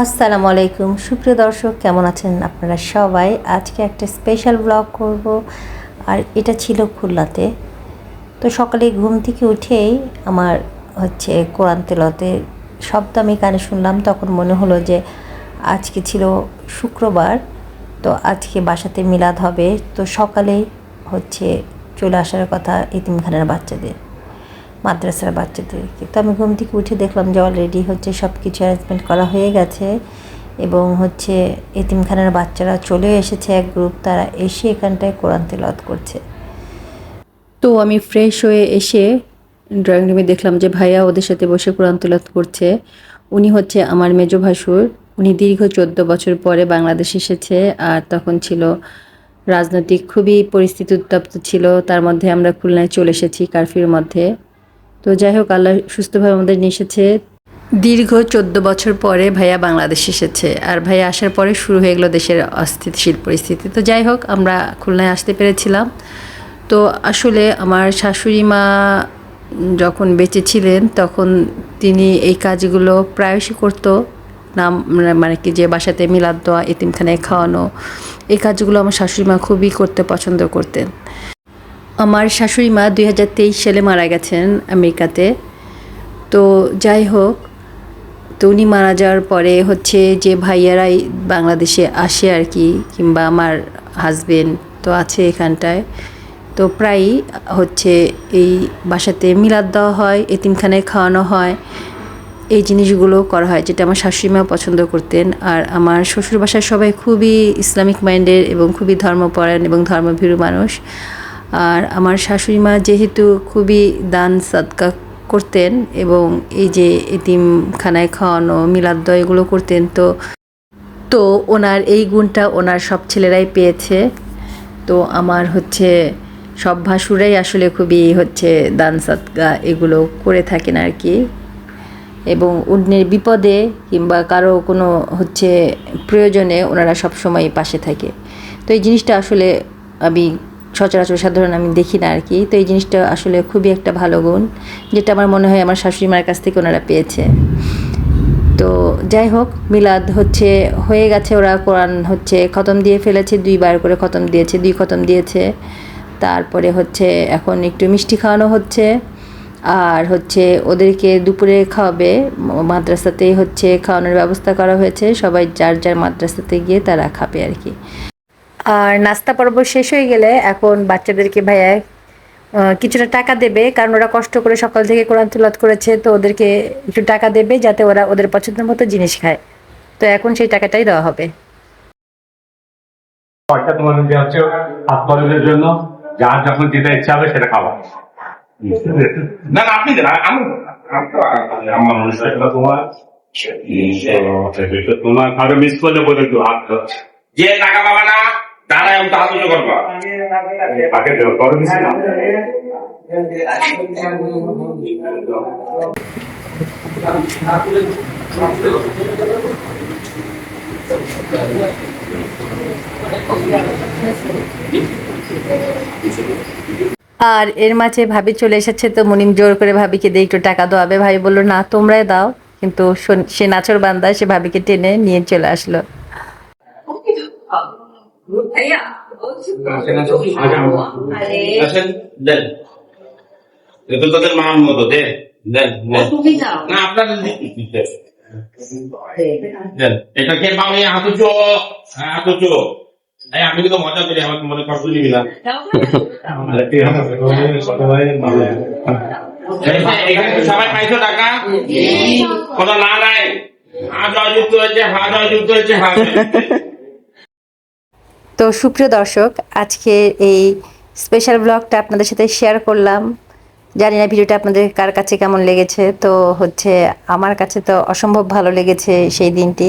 আসসালামু আলাইকুম। সুপ্রিয় দর্শক, কেমন আছেন আপনারা সবাই? আজকে একটা স্পেশাল ব্লগ করব। আর এটা ছিল খুলনাতে। তো সকালে ঘুম থেকে উঠেই আমার হচ্ছে কোরআন তেলতে শব্দ আমি কানে শুনলাম। তখন মনে হলো যে আজকে ছিল শুক্রবার, তো আজকে বাসাতে মিলাদ হবে। তো সকালেই হচ্ছে চলে আসার কথা এতিমখানার বাচ্চাদের। মাদ্রাসার বাচ্চাদেরকে। তো আমি ঘুম থেকে উঠে দেখলাম যে অলরেডি হচ্ছে সব কিছু অ্যারেঞ্জমেন্ট করা হয়ে গেছে এবং হচ্ছে এতিমখানার বাচ্চারা চলে এসেছে এক গ্রুপ তারা এসে এখানটায় কোরআন তেলাওয়াত করছে। তো আমি ফ্রেশ হয়ে এসে ড্রয়িং রুমে দেখলাম যে ভাইয়া ওদের সাথে বসে কোরআন তেলাওয়াত করছে। উনি হচ্ছে আমার মেজো ভাসুর। উনি দীর্ঘ চোদ্দ বছর পরে বাংলাদেশ এসেছে আর তখন ছিল রাজনৈতিক খুবই পরিস্থিতি উত্তপ্ত ছিল। তার মধ্যে আমরা খুলনায় চলে এসেছি, কারফিউর মধ্যে। তো যাই হোক আল্লাহ সুস্থভাবে আমাদের নিয়ে এসেছে। দীর্ঘ চোদ্দ বছর পরে ভাইয়া বাংলাদেশ এসেছে। আর ভাইয়া আসার পরে শুরু হয়ে গেলো দেশের অস্থিতিশীল পরিস্থিতি। তো যাই হোক আমরা খুলনায় আসতে পেরেছিলাম। তো আসলে আমার শাশুড়ি মা যখন বেঁচে ছিলেন, তখন তিনি এই কাজগুলো প্রায়শই করতো। নাম মানে কি যে বাসাতে মিলাদ দেওয়া এতিমখানায় খাওয়ানো, এই কাজগুলো আমার শাশুড়ি মা খুবই করতে পছন্দ করতেন। আমার শাশুড়ি মা দুই হাজার তেইশ সালে মারা গেছেন আমেরিকাতে। তো যাই হোক, তো উনি মারা যাওয়ার পরে হচ্ছে যে ভাইয়ারাই বাংলাদেশে আসে আর কি, কিংবা আমার হাজবেন্ড তো আছে এখানটায়। তো প্রায়ই হচ্ছে এই বাসাতে মিলাদ দেওয়া হয়, এতিমখানায় খাওয়ানো হয়, এই জিনিসগুলো করা হয়, যেটা আমার শাশুড়িমা পছন্দ করতেন। আর আমার শ্বশুর বাসায় সবাই খুবই ইসলামিক মাইন্ডের এবং খুবই ধর্মপরায়ণ এবং ধর্মভীরু মানুষ। আর আমার শাশুড়ি মা যেহেতু খুবই দান সাদকা করতেন এবং এই যে এতিমখানায় খাওয়ানো মিলাদ্দ এগুলো করতেন, তো তো ওনার এই গুণটা ওনার সব ছেলেরাই পেয়েছে। তো আমার হচ্ছে সব ভাসুরাই আসলে খুবই হচ্ছে দান সাদকা এগুলো করে থাকেন আর কি। এবং অন্যের বিপদে কিংবা কারও কোনো হচ্ছে প্রয়োজনে ওনারা সবসময় পাশে থাকে। তো এই জিনিসটা আসলে আমি সচরাচর সাধারণ আমি দেখি না আর কি। তো এই জিনিসটা আসলে খুবই একটা ভালো গুণ, যেটা আমার মনে হয় আমার শাশুড়ি মার কাছ থেকে ওনারা পেয়েছে। তো যাই হোক, মিলাদ হচ্ছে, হয়ে গেছে ওরা কোরআন হচ্ছে, খতম দিয়ে ফেলেছে, দুইবার করে খতম দিয়েছে, দুই খতম দিয়েছে। তারপরে হচ্ছে এখন একটু মিষ্টি খাওয়ানো হচ্ছে, আর হচ্ছে ওদেরকে দুপুরে খাওয়াবে, মাদ্রাসাতেই হচ্ছে খাওয়ানোর ব্যবস্থা করা হয়েছে, সবাই যার যার মাদ্রাসাতে গিয়ে তারা খাবে আর কি। আর নাস্তা পর্ব শেষ হয়ে গেলে এখন বাচ্চাদেরকে ভাইয়া কিছুটা টাকা দেবে কারণ ওরা কষ্ট করে সকাল থেকে কোরআন তুলাত করেছে তো ওদেরকে একটু টাকা দেবে যাতে ওরা ওদের পছন্দের মতো জিনিস খায় তো এখন সেই টাকাটাই দেওয়া হবে পয়সা তোমাদের দেওয়া হচ্ছে হাত জন্য যার যখন যেটা ইচ্ছা হবে সেটা খাওয়া না না আপনি দেন আমি আমার অনুষ্ঠানটা তোমার তোমার কারও মিস করলে বলে একটু হাত যে টাকা পাবা না তাহাজ করবা। আর এর মাঝে ভাবি চলে এসেছে তো মুনিম জোর করে ভাবিকে দিয়ে একটু টাকা দেওয়াবে ভাবি বলল না তোমরাই দাও। কিন্তু শোন- সে নাচর বান্দা সে ভাবিকে টেনে নিয়ে চলে আসলো। আসেন দেন এটা তোদের মার মতো দে দেন দেন। না আপনাদের দিন। দেন এটা খেয়ে পাবি হাত উঁচু হ্যাঁ হাত উঁচু এই আমি কিন্তু মজা করি আমাকে মনে কষ্ট দিবি না সবাই পাইছো টাকা কোনো না নাই হা জয়যুক্ত হয়েছে হা জয়যুক্ত হয়েছে হা তো সুপ্রিয় দর্শক, আজকে এই স্পেশাল ব্লগটা আপনাদের সাথে শেয়ার করলাম। জানি না ভিডিওটা আপনাদের কার কাছে কেমন লেগেছে, তো হচ্ছে আমার কাছে তো অসম্ভব ভালো লেগেছে সেই দিনটি।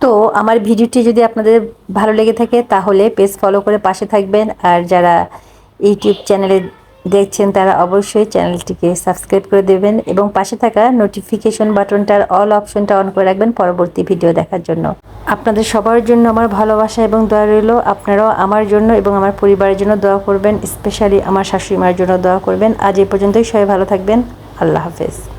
তো আমার ভিডিওটি যদি আপনাদের ভালো লেগে থাকে, তাহলে পেজ ফলো করে পাশে থাকবেন। আর যারা ইউটিউব চ্যানেলে দেখছেন তারা অবশ্যই চ্যানেলটিকে সাবস্ক্রাইব করে দেবেন এবং পাশে থাকা নোটিফিকেশন বাটনটার অল অপশনটা অন করে রাখবেন পরবর্তী ভিডিও দেখার জন্য। আপনাদের সবার জন্য আমার ভালোবাসা এবং দোয়া রইল। আপনারাও আমার জন্য এবং আমার পরিবারের জন্য দোয়া করবেন। স্পেশালি আমার শাশুড়ি মার জন্য দোয়া করবেন। আজ এই পর্যন্তই সবাই ভালো থাকবেন। আল্লাহ হাফেজ।